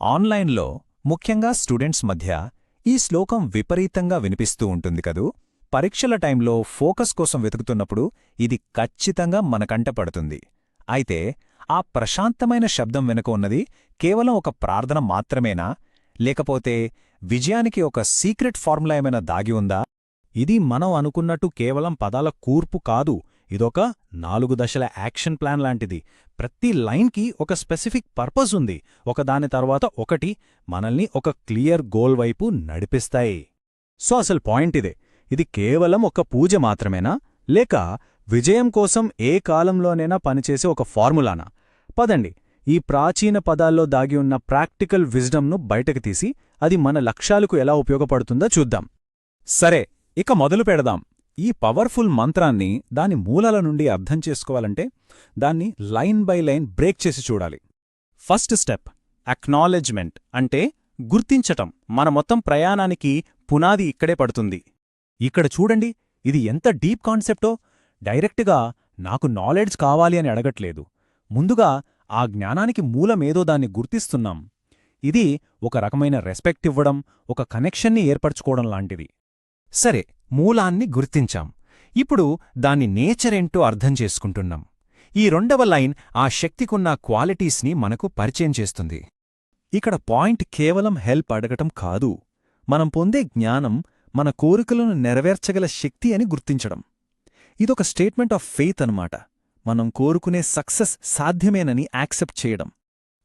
ఆన్లైన్లో ముఖ్యంగా స్టూడెంట్స్ మధ్య ఈ శ్లోకం విపరీతంగా వినిపిస్తూ ఉంటుంది కదూ? పరీక్షల టైంలో ఫోకస్ కోసం వెతుకుతున్నప్పుడు ఇది ఖచ్చితంగా మనకంట పడుతుంది. అయితే ఆ ప్రశాంతమైన శబ్దం వెనుక ఉన్నది కేవలం ఒక ప్రార్థన మాత్రమేనా? లేకపోతే విజయానికి ఒక సీక్రెట్ ఫార్ములా ఏమైనా దాగి ఉందా? ఇది మనం అనుకున్నట్టు కేవలం పదాల కూర్పు కాదు ఇదొక నాలుగు దశల యాక్షన్ ప్లాన్ లాంటిది. ప్రతి లైన్కి ఒక స్పెసిఫిక్ పర్పస్ ఉంది. ఒకదాని తర్వాత ఒకటి మనల్ని ఒక క్లియర్ గోల్ వైపు నడిపిస్తాయి. సో అసలు పాయింట్ ఇదే. ఇది కేవలం ఒక పూజ మాత్రమేనా? లేక విజయం కోసం ఏ కాలంలోనైనా పనిచేసే ఒక ఫార్ములానా? పదండి. ఈ ప్రాచీన పదాల్లో దాగి ఉన్న ప్రాక్టికల్ విజ్డమ్ను బయటకు తీసి అది మన లక్ష్యాలకు ఎలా ఉపయోగపడుతుందో చూద్దాం. సరే ఇక మొదలు పెడదాం. ఈ పవర్ఫుల్ మంత్రాన్ని దాని మూలాల నుండి అర్థం చేసుకోవాలంటే దాన్ని లైన్ బై లైన్ బ్రేక్ చేసి చూడాలి. ఫస్ట్ స్టెప్ అక్నాలెడ్జ్మెంట్ అంటే గుర్తించటం. మన మొత్తం ప్రయాణానికి పునాది ఇక్కడే పడుతుంది. ఇక్కడ చూడండి ఇది ఎంత డీప్ కాన్సెప్టో. డైరెక్ట్గా నాకు నాలెడ్జ్ కావాలి అని అడగట్లేదు. ముందుగా ఆ జ్ఞానానికి మూలమేదో దాన్ని గుర్తిస్తున్నాం. ఇది ఒక రకమైన రెస్పెక్ట్ ఇవ్వడం ఒక కనెక్షన్ని ఏర్పరచుకోవడం లాంటిది. సరే మూలాన్ని గుర్తించాం. ఇప్పుడు దాని నేచరేంటో అర్థం చేసుకుంటున్నాం. ఈ రెండవ లైన్ ఆ శక్తికున్న క్వాలిటీస్ని మనకు పరిచయం చేస్తుంది. ఇక్కడ పాయింట్ కేవలం హెల్ప్ అడగటం కాదు. మనం పొందే జ్ఞానం మన కోరికలను నెరవేర్చగల శక్తి అని గుర్తించడం. ఇదొక స్టేట్మెంట్ ఆఫ్ ఫెయిత్ అనమాట మనం కోరుకునే సక్సెస్ సాధ్యమేనని యాక్సెప్ట్ చేయడం.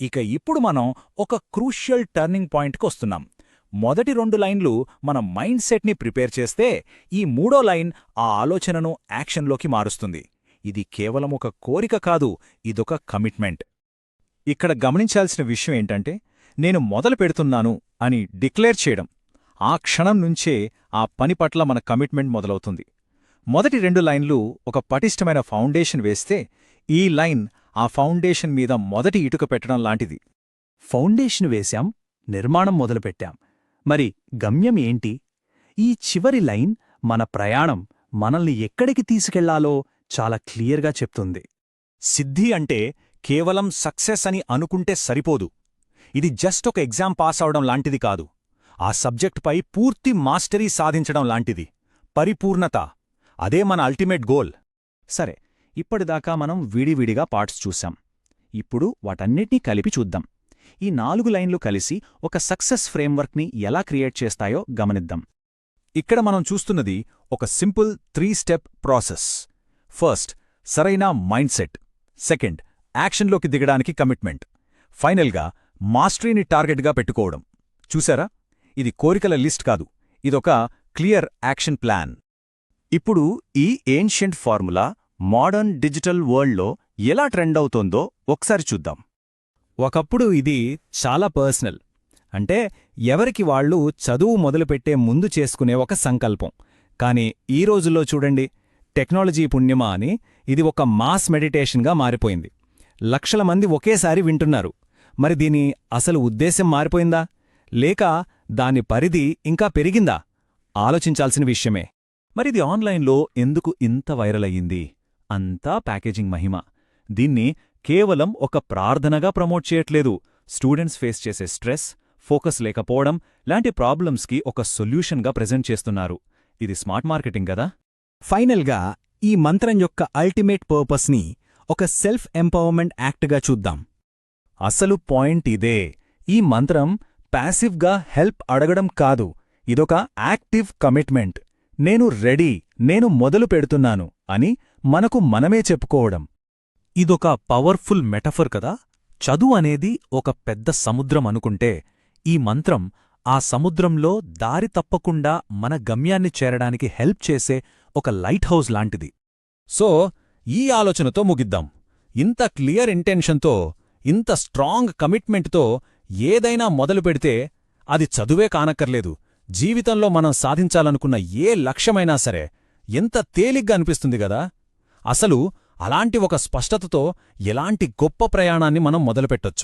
ఇక ఇప్పుడు మనం ఒక క్రూషియల్ టర్నింగ్ పాయింట్కి వస్తున్నాం. మొదటి రెండు లైన్లు మన మైండ్ సెట్ని ప్రిపేర్ చేస్తే ఈ మూడో లైన్ ఆ ఆలోచనను యాక్షన్లోకి మారుస్తుంది. ఇది కేవలం ఒక కోరిక కాదు ఇదొక కమిట్మెంట్. ఇక్కడ గమనించాల్సిన విషయం ఏంటంటే నేను మొదలు పెడుతున్నాను అని డిక్లేర్ చేయడం. ఆ క్షణం నుంచే ఆ పని పట్ల మన కమిట్మెంట్ మొదలవుతుంది. మొదటి రెండు లైన్లు ఒక పటిష్టమైన ఫౌండేషన్ వేస్తే ఈ లైన్ ఆ ఫౌండేషన్ మీద మొదటి ఇటుక పెట్టడం లాంటిది. ఫౌండేషన్ వేశాం నిర్మాణం మొదలుపెట్టాం. మరి గమ్యం ఏంటి? ఈ చివరి లైన్ మన ప్రయాణం మనల్ని ఎక్కడికి తీసుకెళ్ళాలో చాలా క్లియర్గా చెప్తుంది. సిద్ధి అంటే కేవలం సక్సెస్ అని అనుకుంటే సరిపోదు. ఇది జస్ట్ ఒక ఎగ్జామ్ పాస్ అవడం లాంటిది కాదు. ఆ సబ్జెక్టుపై పూర్తి మాస్టరీ సాధించడం లాంటిది. పరిపూర్ణత. అదే మన అల్టిమేట్ గోల్. సరే ఇప్పటిదాకా మనం విడివిడిగా పార్ట్స్ చూశాం. ఇప్పుడు వాటన్నిటినీ కలిపి చూద్దాం. ఈ నాలుగు లైన్లు కలిసి ఒక సక్సెస్ ఫ్రేమ్వర్క్ని ఎలా క్రియేట్ చేస్తాయో గమనిద్దాం. ఇక్కడ మనం చూస్తున్నది ఒక simple three step process. First సరైన మైండ్ సెట్ సెకండ్ యాక్షన్లోకి దిగడానికి కమిట్మెంట్. ఫైనల్గా మాస్టరీని టార్గెట్గా పెట్టుకోవడం. చూసారా? ఇది కోరికల లిస్ట్ కాదు. ఇదొక క్లియర్ యాక్షన్ ప్లాన్. ఇప్పుడు ఈ ఏన్షియంట్ ఫార్ములా మోడర్న్ డిజిటల్ వరల్డ్లో ఎలా ట్రెండ్ అవుతోందో ఒకసారి చూద్దాం. ఒకప్పుడు ఇది చాలా పర్సనల్. అంటే ఎవరికి వాళ్ళు చదువు మొదలుపెట్టే ముందు చేసుకునే ఒక సంకల్పం. కాని ఈ రోజుల్లో చూడండి టెక్నాలజీ పుణ్యమా అని ఇది ఒక మాస్ మెడిటేషన్గా మారిపోయింది. లక్షల మంది ఒకేసారి వింటున్నారు. మరి దీని అసలు ఉద్దేశం మారిపోయిందా? లేక దాని పరిధి ఇంకా పెరిగిందా? ఆలోచించాల్సిన విషయమే. మరిది ఆన్లైన్లో ఎందుకు ఇంత వైరల్ అయ్యింది? అంతా ప్యాకేజింగ్ మహిమ. దీన్ని కేవలం ఒక ప్రార్థనగా ప్రమోట్ చేయట్లేదు. స్టూడెంట్స్ ఫేస్ చేసే స్ట్రెస్ ఫోకస్ లేకపోవడం లాంటి ప్రాబ్లమ్స్కి ఒక సొల్యూషన్గా ప్రెజెంట్ చేస్తున్నారు. ఇది స్మార్ట్ మార్కెటింగ్ కదా? ఫైనల్గా ఈ మంత్రం యొక్క అల్టిమేట్ పర్పస్ని ఒక సెల్ఫ్ ఎంపవర్మెంట్ యాక్ట్గా చూద్దాం. అసలు పాయింట్ ఇదే. ఈ మంత్రం ప్యాసివ్గా హెల్ప్ అడగడం కాదు. ఇదొక యాక్టివ్ కమిట్మెంట్. నేను రెడీ నేను మొదలు పెడుతున్నాను అని మనకు మనమే చెప్పుకోవడం. ఇదొక పవర్ఫుల్ మెటఫర్ కదా. చదువు అనేది ఒక పెద్ద సముద్రం అనుకుంటే ఈ మంత్రం ఆ సముద్రంలో దారి తప్పకుండా మన గమ్యాన్ని చేరడానికి హెల్ప్ చేసే ఒక లైట్ హౌస్ లాంటిది. సో ఈ ఆలోచనతో ముగిద్దాం. ఇంత క్లియర్ ఇంటెన్షన్తో ఇంత స్ట్రాంగ్ కమిట్మెంట్తో ఏదైనా మొదలు పెడితే అది చదువే కానక్కర్లేదు. జీవితంలో మనం సాధించాలనుకున్న ఏ లక్ష్యమైనా సరే ఎంత తేలిగ్గా అనిపిస్తుంది గదా అసలు అలాంటి ఒక స్పష్టతతో ఎలాంటి గొప్ప ప్రయాణాన్ని మనం మొదలుపెట్టొచ్చు?